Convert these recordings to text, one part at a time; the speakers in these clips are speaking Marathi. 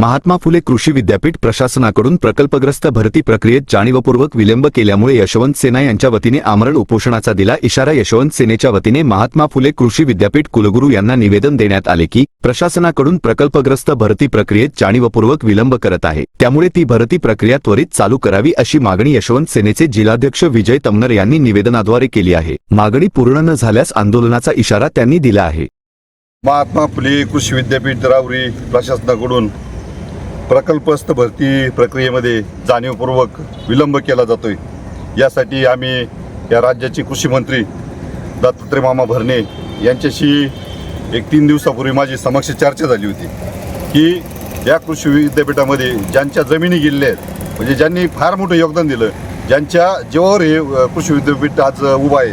महात्मा फुले कृषी विद्यापीठ प्रशासनाकडून प्रकल्पग्रस्त भरती प्रक्रियेत जाणीवपूर्वक विलंब केल्यामुळे यशवंत सेना यांच्या वतीने आमरण उपोषणाचा दिला इशारा. यशवंत सेनेच्या वतीने महात्मा फुले कृषी विद्यापीठ कुलगुरू यांना निवेदन देण्यात आले की प्रशासनाकडून प्रकल्पग्रस्त भरती प्रक्रियेत जाणीवपूर्वक विलंब करत आहे. त्यामुळे ती भरती प्रक्रिया त्वरित चालू करावी अशी मागणी यशवंत सेनेचे जिल्हाध्यक्ष विजय तमनर यांनी निवेदनाद्वारे केली आहे. मागणी पूर्ण न झाल्यास आंदोलनाचा इशारा त्यांनी दिला आहे. महात्मा फुले कृषी विद्यापीठ रावरी प्रशासनाकडून प्रकल्पस्थ भरती प्रक्रियेमध्ये जाणीवपूर्वक विलंब केला जातोय. यासाठी आम्ही या राज्याचे कृषी मंत्री दत्तात्रय मामा भरणे यांच्याशी एक तीन दिवसापूर्वी माझी समक्ष चर्चा झाली होती की या कृषी विद्यापीठामध्ये ज्यांच्या जमिनी गेलेल्या आहेत म्हणजे ज्यांनी फार मोठं योगदान दिलं ज्यांच्या जेव्हावर हे कृषी विद्यापीठ आज उभं आहे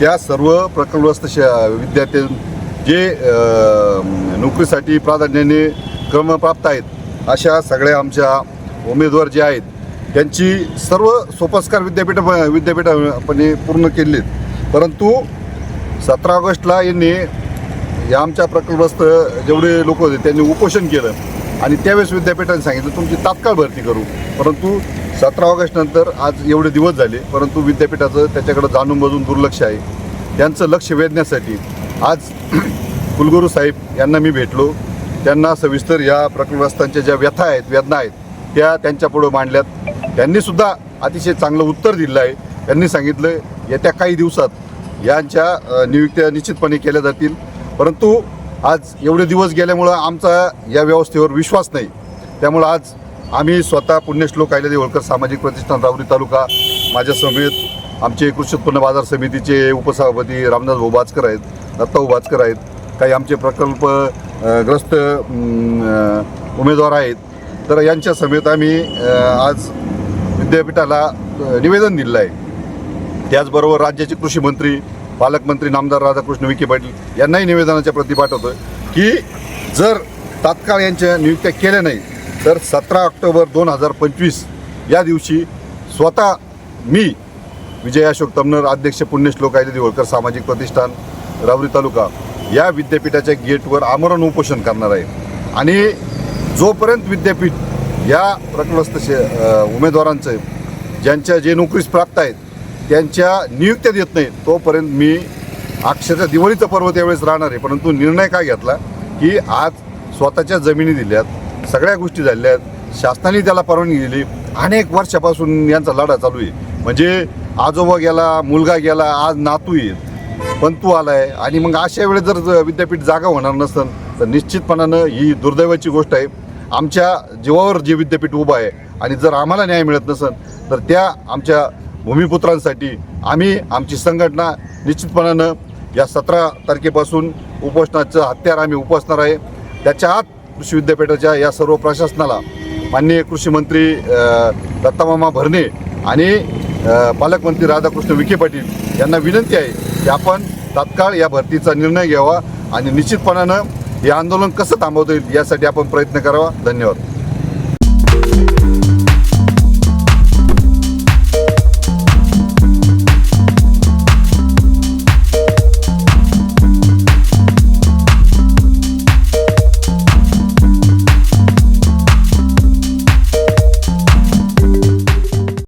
त्या सर्व प्रकल्पस्थ श विद्यार्थ्यां जे नोकरीसाठी प्राधान्याने क्रमप्राप्त आहेत अशा सगळ्या आमच्या उमेदवार जे आहेत त्यांची सर्व सोपस्कार विद्यापीठ विद्यापीठापणे पूर्ण केलेली आहेत परंतु सतरा ऑगस्टला यांनी या आमच्या प्रकल्पस्थ जेवढे लोक होते त्यांनी उपोषण केलं. आणि त्यावेळेस विद्यापीठाने सांगितलं तुमची तात्काळ भरती करू. परंतु सतरा ऑगस्ट नंतर आज एवढे दिवस झाले परंतु विद्यापीठाचं त्याच्याकडे जाणून बजून दुर्लक्ष आहे. त्यांचं लक्ष वेधण्यासाठी आज कुलगुरू साहेब यांना मी भेटलो. त्यांना सविस्तर या प्रकल्पग्रस्तांच्या ज्या व्यथा आहेत वेदना आहेत त्या त्यांच्यापुढं मांडल्यात. त्यांनी सुद्धा अतिशय चांगलं उत्तर दिलं आहे. त्यांनी सांगितलं येत्या काही दिवसात यांच्या नियुक्त्या निश्चितपणे केल्या जातील. परंतु आज एवढे दिवस गेल्यामुळं आमचा या व्यवस्थेवर विश्वास नाही. त्यामुळं आज आम्ही स्वतः पुण्यश्लोक आयले देवळकर सामाजिक प्रतिष्ठान रावरी तालुका माझ्या समेत आमचे कृषी उत्पन्न बाजार समितीचे उपसभापती रामदास भाऊ बाचकर आहेत दत्ता भाऊ बाचकर आहेत. काही आमचे प्रकल्प ग्रस्त उमेदवार आहेत. तर यांच्या समेत आम्ही आज विद्यापीठाला निवेदन दिलं आहे. त्याचबरोबर राज्याचे कृषी मंत्री पालकमंत्री नामदार राधाकृष्ण विखे पाटील यांनाही निवेदनाच्या प्रती पाठवतोय की जर तात्काळ यांच्या नियुक्त्या केल्या नाही तर सतरा ऑक्टोबर दोन हजार पंचवीस या दिवशी स्वतः मी विजय अशोक तमनर अध्यक्ष पुण्यश्लोक आयले देवळकर सामाजिक प्रतिष्ठान रावरी तालुका या विद्यापीठाच्या गेटवर आमरण उपोषण करणार आहे. आणि जोपर्यंत विद्यापीठ या प्रकल्पस्थ शे- उमेदवारांचं ज्यांच्या जे नोकरीस प्राप्त आहेत त्यांच्या नियुक्त्या देत नाही तोपर्यंत मी अक्षरशः दिवाळीचं पर्व त्यावेळेस राहणार आहे. परंतु निर्णय काय घेतला? की आज स्वतःच्या जमिनी दिल्यात सगळ्या गोष्टी झाल्या आहेत शासनाने त्याला परवानगी दिली. अनेक वर्षापासून यांचा लढा चालू आहे. म्हणजे आजोबा गेला मुलगा गेला आज नातू येईल पंतू आलाय. आणि मग अशा वेळेस जर विद्यापीठ जागा होणार नसेल तर निश्चितपणानं ही दुर्दैवाची गोष्ट आहे. आमच्या जीवावर जे विद्यापीठ उभं आहे आणि जर आम्हाला न्याय मिळत नसेल तर त्या आमच्या भूमिपुत्रांसाठी आम्ही आमची संघटना निश्चितपणानं या सतरा तारखेपासून उपोषणाचं हत्यार आम्ही उपासणार आहे. त्याच्या आत कृषी विद्यापीठाच्या या सर्व प्रशासनाला माननीय कृषी मंत्री दत्तामामा भरणे आणि पालकमंत्री राधाकृष्ण विखे पाटील यांना विनंती आहे की आपण तात्काळ या भरतीचा निर्णय घ्यावा आणि निश्चितपणानं हे आंदोलन कसं थांबवता येईल यासाठी आपण प्रयत्न करावा. धन्यवाद.